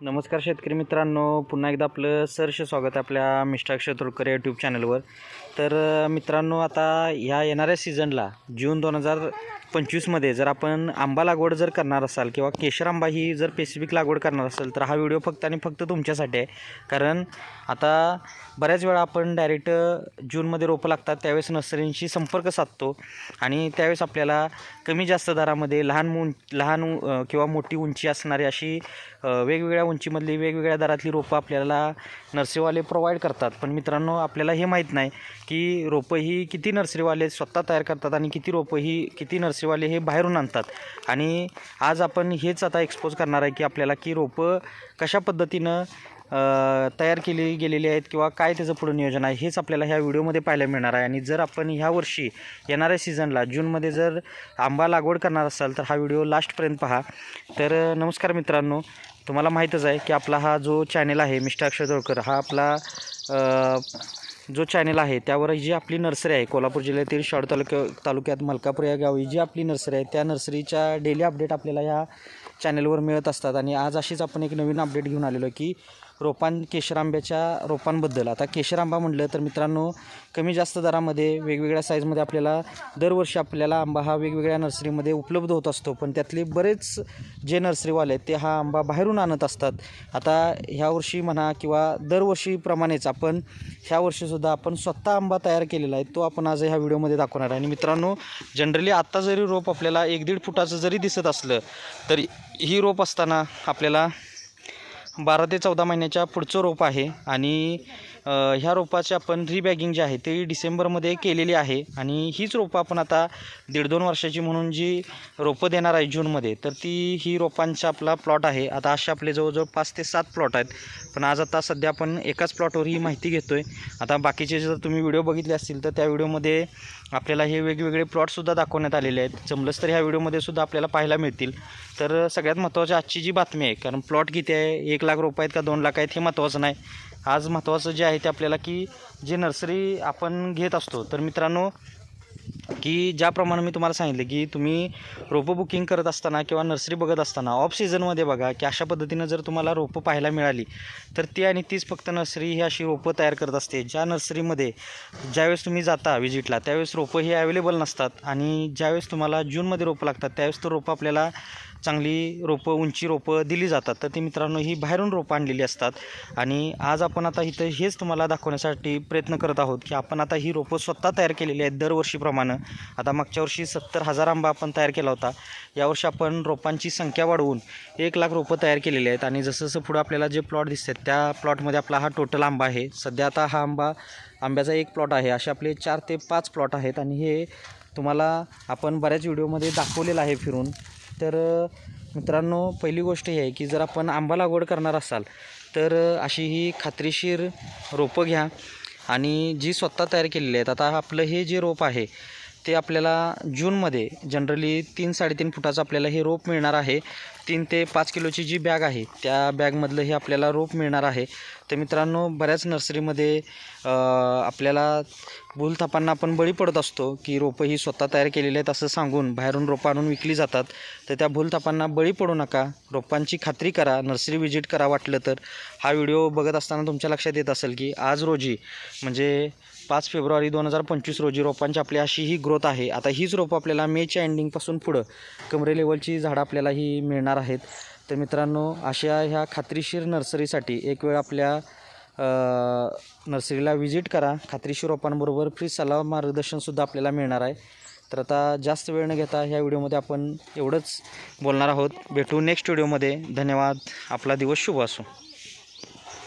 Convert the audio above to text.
नमस्कार शेतकरी मित्रांनो पुन्हा एकदा आपलं सरश स्वागत आहे आपल्या मिस्टर क्षेत्रकर यूट्यूब चॅनलवर तर मित्रांनो आता ह्या येणाऱ्या सीझनला जून दोन हजार पंचवीसमध्ये जर आपण आंबा लागवड जर करणार असाल किंवा केशर आंबा ही जर स्पेसिफिक लागवड करणार असेल तर हा व्हिडिओ फक्त आणि फक्त तुमच्यासाठी आहे. कारण आता बऱ्याच वेळा आपण डायरेक्ट जूनमध्ये रोपं लागतात त्यावेळेस नर्सरींशी संपर्क साधतो आणि त्यावेळेस आपल्याला कमी जास्त दरामध्ये लहान मुं लहान किंवा मोठी उंची असणारी अशी वेगवेगळ्या उंचीमधली वेगवेगळ्या दरातली रोपं आपल्याला नर्सरीवाले प्रोव्हाइड करतात. पण मित्रांनो आपल्याला हे माहीत नाही की रोपं ही किती नर्सरीवाले स्वतः तयार करतात आणि किती रोपं ही किती नर्सरीवाले हे बाहेरून आणतात. आणि आज आपण हेच आता एक्सपोज करणार आहे की आपल्याला की रोपं कशा पद्धतीनं तयार केली गेलेली आहेत किंवा काय त्याचं पुढं नियोजन आहे हेच आपल्याला ह्या व्हिडिओमध्ये पाहायला मिळणार आहे. आणि जर आपण ह्या वर्षी येणाऱ्या सीझनला जूनमध्ये जर आंबा लागवड करणार असाल तर हा व्हिडिओ लास्टपर्यंत पहा. तर नमस्कार मित्रांनो. तुम्हाला माहीतच आहे की आपला हा जो चॅनेल आहे मिस्टर अक्षय जोळकर हा आपला जो चॅनल आहे त्यावर जी आपली नर्सरी आहे कोल्हापूर जिल्ह्यातील शाड तालुक्या तालुक्यात मलकापूर या गावी जी आपली नर्सरी आहे त्या नर्सरीच्या डेली अपडेट आपल्याला ह्या चॅनलवर मिळत असतात. आणि आज अशीच आपण एक नवीन अपडेट घेऊन आलेलो आहे की रोपां केशर आंब्याच्या रोपांबद्दल. आता केशर आंबा म्हटलं तर मित्रांनो कमी जास्त दरामध्ये वेगवेगळ्या साईजमध्ये आपल्याला दरवर्षी आपल्याला आंबा हा वेगवेगळ्या नर्सरीमध्ये उपलब्ध होत असतो. पण त्यातले बरेच जे नर्सरीवाले आहेत ते हा आंबा बाहेरून आणत असतात. आता ह्या वर्षी म्हणा किंवा दरवर्षीप्रमाणेच आपण ह्या वर्षीसुद्धा आपण स्वतः आंबा तयार केलेला आहे तो आपण आज ह्या व्हिडिओमध्ये दाखवणार आहे. आणि मित्रांनो जनरली आत्ता जरी रोप आपल्याला एक दीड फुटाचं जरी दिसत असलं तरी ही रोप असताना आपल्याला बारा ते चौदा महिन्याच्या पुढचं रोप आहे आणि ह्या रोपाची आपण रिबॅगिंग जी आहे ती डिसेंबरमध्ये केलेली आहे. आणि हीच रोपं आपण आता दीड दोन वर्षाची म्हणून जी रोपं देणार आहे जूनमध्ये तर ती ही रोपांचा आपला प्लॉट आहे. आता असे आपले जवळजवळ पाच ते सात प्लॉट आहेत. पण आज आता सध्या आपण एकाच प्लॉटवर ही माहिती घेतो आहे आता बाकीचे जर तुम्ही व्हिडिओ बघितले असतील तर त्या व्हिडिओमध्ये आपल्याला हे वेगवेगळे प्लॉटसुद्धा दाखवण्यात आलेले आहेत. जमलंच तर ह्या व्हिडिओमध्ये सुद्धा आपल्याला पाहायला मिळतील. तर सगळ्यात महत्त्वाची आजची जी बातमी आहे कारण प्लॉट किती आहे एक लाख रुपये आहेत का दोन लाख आहेत हे महत्त्वाचं नाही. आज महत्त्वाचं जे आहे ते आपल्याला की जे नर्सरी आपण घेत असतो तर मित्रांनो की ज्याप्रमाणे मी तुम्हाला सांगितलं की तुम्ही रोपं बुकिंग करत असताना किंवा नर्सरी बघत असताना ऑफ सीझनमध्ये बघा की अशा पद्धतीनं जर तुम्हाला रोपं पाहायला मिळाली तर ती आणि तीच फक्त नर्सरी ही अशी रोपं तयार करत असते. ज्या नर्सरीमध्ये ज्यावेळेस तुम्ही जाता विजिटला त्यावेळेस रोपं ही अवेलेबल नसतात. आणि ज्यावेळेस तुम्हाला जूनमध्ये रोपं लागतात त्यावेळेस तर रोपं आपल्याला चांगली रोपं उंची रोपं दिली जातात. तर ती मित्रांनो ही बाहेरून रोपं आणलेली असतात. आणि आज आपण आता इथं हेच तुम्हाला दाखवण्यासाठी प्रयत्न करत आहोत की आपण आता ही रोपं स्वतः तयार केलेली आहेत दरवर्षीप्रमाणे. आता मागच्या वर्षी सत्तर हजार आंबा आपण तयार केला होता. यावर्षी आपण रोपांची संख्या वाढवून एक लाख रोपं तयार केलेली आहेत आणि जसं जसं पुढं आपल्याला जे प्लॉट दिसतात त्या प्लॉटमध्ये आपला हा टोटल आंबा आहे. सध्या आता हा आंबा आंब्याचा एक प्लॉट आहे. असे आपले चार ते पाच प्लॉट आहेत आणि हे तुम्हाला आपण बऱ्याच व्हिडिओमध्ये दाखवलेलं आहे फिरून. तर मित्रांनो पहिली गोष्ट ही आहे की जर आपण आंबा लागवड करणार असाल तर अशी ही खात्रीशीर रोपं घ्या आणि जी स्वतः तयार केलेली आहेत आता आपलं हे जे रोप आहे ते आपल्याला जूनमध्ये जनरली तीन साडेतीन फुटाचं आपल्याला हे रोप मिळणार आहे. तीन ते पाच किलोची जी बॅग आहे त्या बॅगमधलं हे आपल्याला रोप मिळणार आहे. तर मित्रांनो बऱ्याच नर्सरीमध्ये आपल्याला भूलथापांना आपण बळी पडत असतो की रोपं ही स्वतः तयार केलेली आहेत असं सांगून बाहेरून रोपं आणून विकली जातात. तर त्या भूलथापांना बळी पडू नका. रोपांची खात्री करा. नर्सरी व्हिजिट करा वाटलं तर. हा व्हिडिओ बघत असताना तुमच्या लक्षात येत असेल की आज रोजी म्हणजे पाच फेब्रुवारी दोन हजार पंचवीस रोजी रोपांची आपली अशी ही ग्रोथ आहे. आता हीच रोपं आपल्याला मेच्या एंडिंगपासून पुढं कमरे लेवलची झाडं आपल्याला ही मिळणार आहेत. तर मित्रांनो अशा ह्या खात्रीशीर नर्सरीसाठी एक वेळ आपल्या नर्सरीला व्हिजिट करा. खात्रीशीर रोपांबरोबर फ्री सल्ला मार्गदर्शनसुद्धा आपल्याला मिळणार आहे. तर आता जास्त वेळ न घेता ह्या व्हिडिओमध्ये आपण एवढंच बोलणार आहोत. भेटू नेक्स्ट व्हिडिओमध्ये धन्यवाद. आपला दिवस शुभ असो.